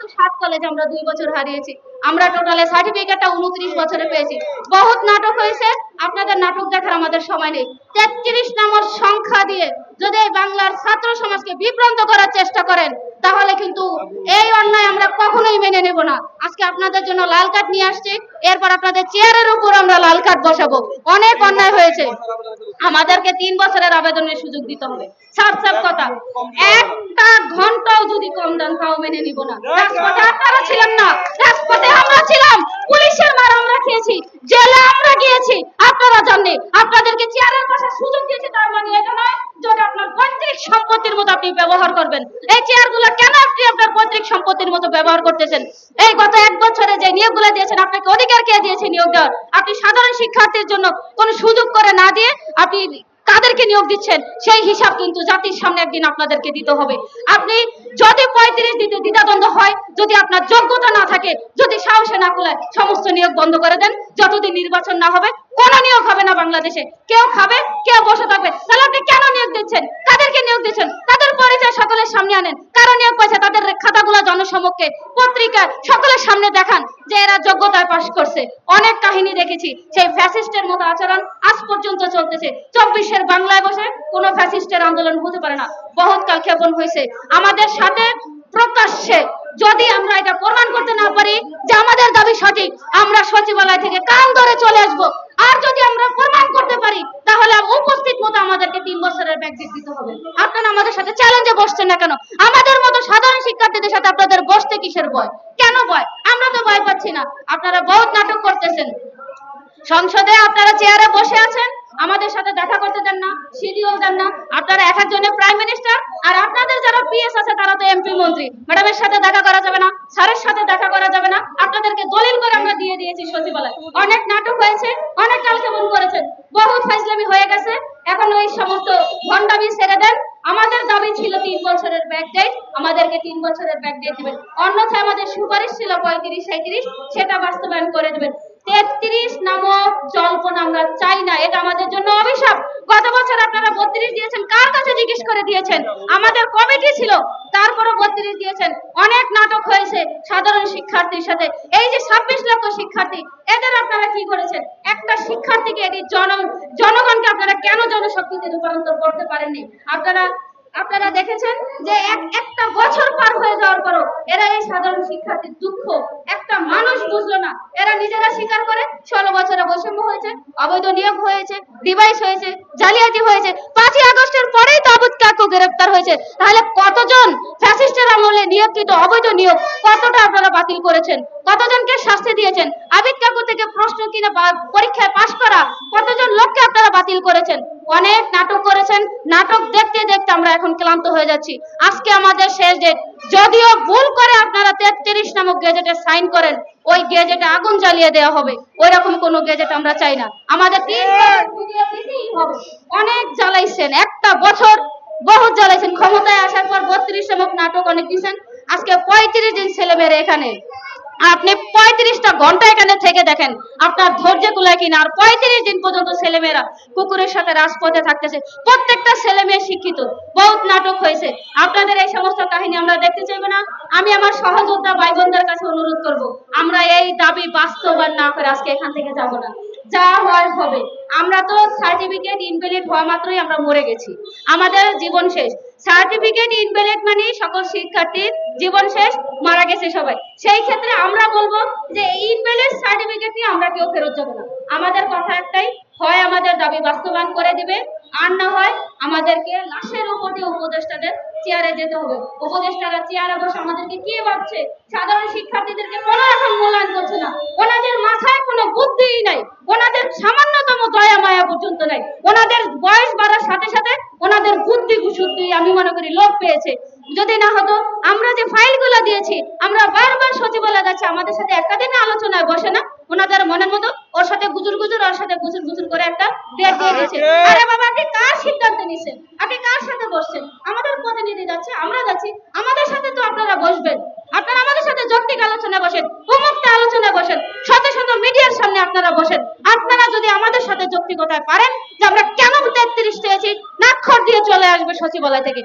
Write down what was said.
কিন্তু সাত কলেজ আমরা দুই বছর হারিয়েছি। আমরা টোটালে সার্টিফিকেটটা উনত্রিশ বছরে পেয়েছি। বহুত নাটক হয়েছে, আপনাদের নাটক দেখার আমাদের সময় নেই। তেত্রিশ নম্বর সংখ্যা দিয়ে যদি এই বাংলার ছাত্র সমাজকে বিভ্রান্ত করার চেষ্টা করেন, তাহলে কিন্তু এই অন্যায় আমরা কখনোই মেনে নেব না। আজকে আপনাদের জন্য লাল কার্ড নিয়ে আসছি, এরপর আপনাদের চেয়ারের উপর আমরা লাল কার্ড বসাবো। অনেক অন্যায় হয়েছে। আমাদেরকে তিন বছরের আবেদনের সুযোগ দিতে হবে। সাফ সাফ কথা। একটা দেন তাও মেনে নিব না। রাজপথে আপনারা ছিলেন না। রাজপথে আমরা ছিলাম। পুলিশের মার আমরা খেয়েছি। জেলে আমরা গিয়েছি। আপনারা জাননি আপনাদেরকে চেয়ারের পাশে সুযোগ দিয়েছি তার মানে এটা নয় যেটা আপনার পৈতৃক সম্পত্তির মতো আপনি ব্যবহার করবেন। এই চেয়ারগুলো কেন আপনি আপনার পৈতৃক সম্পত্তির মতো ব্যবহার করতেছেন? এই গত এক বছরে যে নিয়োগগুলো দিয়েছেন আপনাকে অধিকার কে দিয়েছে নিয়োগ দেওয়ার আপনি সাধারণ শিক্ষার্থীর জন্য কোনো সুযোগ করে না দিয়ে আপনি কাদেরকে নিয়োগ দিচ্ছেন, সেই হিসাব কিন্তু জাতির সামনে একদিন আপনাদেরকে দিতে হবে। আপনি যদি পঁয়ত্রিশ দিতে দ্বিধাদ্বন্দ্ব হয়, যদি আপনার যোগ্যতা না থাকে, যদি সাহসে না কুলায়, সমস্ত নিয়োগ বন্ধ করে দেন। যতদিন নির্বাচন না হবে, কোনো নিয়োগ হবে না বাংলাদেশে। কেউ খাবে, কেউ বসে থাকবে। তাহলে আপনি কেন নিয়োগ দিচ্ছেন? তাদেরকে নিয়োগ দিচ্ছেন? তাদের পরিচয় সকলের সামনে আনেন। কারণ নিয়োগ পাইছে তাদের খাতাগুলো জনসমক্ষে পত্রিকা সকলের সামনে দেখান যে এরা যোগ্যতায় পাশ করছে। অনেক কাহিনী দেখেছি, সেই ফ্যাসিস্টের মতো আচরণ আজ পর্যন্ত চলতেছে। চব্বিশের বাংলায় বসে কোনো ফ্যাসিস্টের আন্দোলন হতে পারে না। বহুত কাল ক্ষেপণ হয়েছে। আমাদের সাথে প্রকাশ্যে যদি আমরা এটা প্রমাণ করতে না পারি যে আমাদের দাবি সঠিক, আমরা সচিবালয় থেকে কান ধরে চলে আসব। আর যদি আমরা প্রমাণ করতে পারি, তাহলে উপস্থিত মতো আমাদেরকে তিন বছরের ব্যাকডেট দিতে হবে। আপনারা আমাদের সাথে চ্যালেঞ্জে বসছেন না কেন? আমাদের মতো সাধারণ শিক্ষার্থীদের সাথে আপনাদের বসতে কিসের ভয়? কেন ভয়? আমরা তো ভয় পাচ্ছি না। আপনারা বহুত নাটক করতেছেন। সংসদে আপনারা চেয়ারে বসে আছেন, আমাদের সাথে দেখা করতে দেন না শিডিউল দেন না। আপনারা এক একজনের প্রাইম মিনিস্টার, আর আপনাদের যারা পিএস আছে, তারা তো এমপি মন্ত্রী। ম্যাডামের সাথে দেখা করা যাবে না, স্যারের সাথে দেখা করা যাবে না। আপনাদেরকে দলিল করে আমরা দিয়ে দিয়েছি সচিবালয়। অনেক নাটক হয়েছে, অনেক কালক্ষেপণ করেছেন। বহুত ফাইজলামি হয়ে গেছে। এখন ওই সমস্ত ভণ্ডামি ছেড়ে দেন আমাদের দাবি ছিল তিন বছরের ব্যাক ডেট আমাদেরকে তিন বছরের ব্যাক ডেট দিবেন। অন্যথায় আমাদের সুপারিশ ছিল পঁয়ত্রিশ সাঁত্রিশ সেটা বাস্তবায়ন করে দেবেন। তেত্রিশ নামক জল্পনা আমরা চাই না, এটা আমাদের জন্য অভিশাপ। গত বছর আপনারা বত্রিশ দিয়েছেন, কার কাছে জিজ্ঞেস করে দিয়েছেন? আমাদের কমিটি ছিল তারপরে বত্রিশ দিয়েছেন। অনেক নাটক হয়েছে সাধারণ শিক্ষার্থীর সাথে। এই যে ছাব্বিশ লক্ষ শিক্ষার্থী, এদের আপনারা কি করেছেন? একটা শিক্ষার্থীকে এটি জন জনগণকে আপনারা কেন জনশক্তিতে রূপান্তর করতে পারেননি? আপনারা আপনারা দেখেছেন যে এক একটা বছর পার হয়ে যাওয়ার পরও এরা এই সাধারণ শিক্ষার্থীর দুঃখ। একটা মানুষ বুঝলো না। এরা নিজেরা স্বীকার করে ষোলো বছরে বৈষম্য হয়েছে, অবৈধ নিয়োগ হয়েছে ডিভাইস হয়েছে, জালিয়াতি হয়েছে। পাঁচই আগস্টের পরেই তো কাকু গ্রেপ্তার হয়েছে। তাহলে কতজন ফ্যাসিস্টের আমলে নিয়োগকৃত অবৈধ নিয়োগ কতটা আপনারা বাতিল করেছেন? কতজনকে শাস্তি দিয়েছেন? আবিদ কাকু থেকে প্রশ্ন কিনে পরীক্ষায় পাশ করা বাতিল করেছেন। অনেক নাটক করেছেন। নাটক দেখতে দেখতে আমরা এখন ক্লান্ত হয়ে যাচ্ছি। আজকে আমাদের শেষ ডেট যদিও ভুল করে আপনারা তেত্রিশ নামক গেজেটে সাইন করেন, ওই গেজেটে আগুন জ্বালিয়ে দেওয়া হবে। ওই রকম কোনো গেজেট আমরা চাই না। আমাদের অনেক জ্বালাইছেন। একটা বছর বহুত জ্বালাইছেন। ক্ষমতায় আসার পর বত্রিশ নামক নাটক অনেক দিয়েছেন আজকে পঁয়ত্রিশ দিন ছেলে মেয়েরা এখানে। আপনি পঁয়ত্রিশটা ঘণ্টা এখানে থেকে দেখেন, আপনার ধৈর্য কুলায় কিনা। আর পঁয়ত্রিশ দিন পর্যন্ত ছেলেমেয়েরা কুকুরের সাথে রাজপথে থাকতেছে। প্রত্যেকটা ছেলে মেয়ে শিক্ষিত, বহুত নাটক হয়েছে। আপনাদের এই সমস্ত কাহিনী আমরা দেখতে চাইব না। আমি আমার সহযোদ্ধা ভাই বোনদের কাছে অনুরোধ করব, আমরা এই দাবি বাস্তবায়ন না করে আজকে এখান থেকে যাব না। যা হয় হবে। আমরা তো সার্টিফিকেট ইনভ্যালিড হওয়া মাত্রই আমরা মরে গেছি। আমাদের জীবন শেষ। সার্টিফিকেট ইনভ্যালিড মানে সকল শিক্ষার্থীর জীবন শেষ, মারা গেছে সবাই। সেই ক্ষেত্রে আমরা বলব যে ইনভ্যালিড সার্টিফিকেট নিয়ে আমরা কেউ ফেরত যাব না। আমাদের কথা একটাই, হয় আমাদের দাবি বাস্তবায়ন করে দিবে, আর না হয় আমাদেরকে লাশের উপর উপদেষ্টাদের চেয়ারে যেতে হবে। উপদেষ্টারা চেয়ারে বসে আমাদেরকে কি ভাবছে? সাধারণ শিক্ষার্থীদেরকে কোনো রকম মূল্যায়ন করছে না। ওনাদের মাথায় কোনো বুদ্ধিই নাই। পর্যন্ত নাই। ওনাদের বয়স বাড়ার সাথে সাথে ওনাদের বুদ্ধি শুদ্ধি আমি মনে করি লোপ পেয়েছে। যদি না হতো আমরা যে ফাইলগুলো দিয়েছি আমরা বারবার সচিবালয় যাচ্ছি আমাদের সাথে একটা দিনে আলোচনায় বসে না। ওনাদের মনের মতো ওর সাথে গুজুর গুজুর ওর সাথে গুজুর গুজুর করে একটা ডেট দিয়ে দিয়েছে। আরে বাবা আপনি কার সিদ্ধান্ত নিছেন? আপনি কার সাথে বসছেন? আমাদের প্রতিনিধি যাচ্ছে আমরা যাচ্ছি। আমাদের সাথে তো আপনারা বসবেন। আপনারা আমাদের সাথে যৌক্তিক আলোচনায় বসেন উন্মুক্ত আলোচনায় বসেন। শত শত মিডিয়ার সামনে আপনারা বসেন আপনারা যদি আমাদের সাথে যৌক্তিকতায় পারেন যে আমরা কেন তেত্রিশ চেয়েছি নাক্ষর দিয়ে চলে আসবে সচিবালয় থেকে।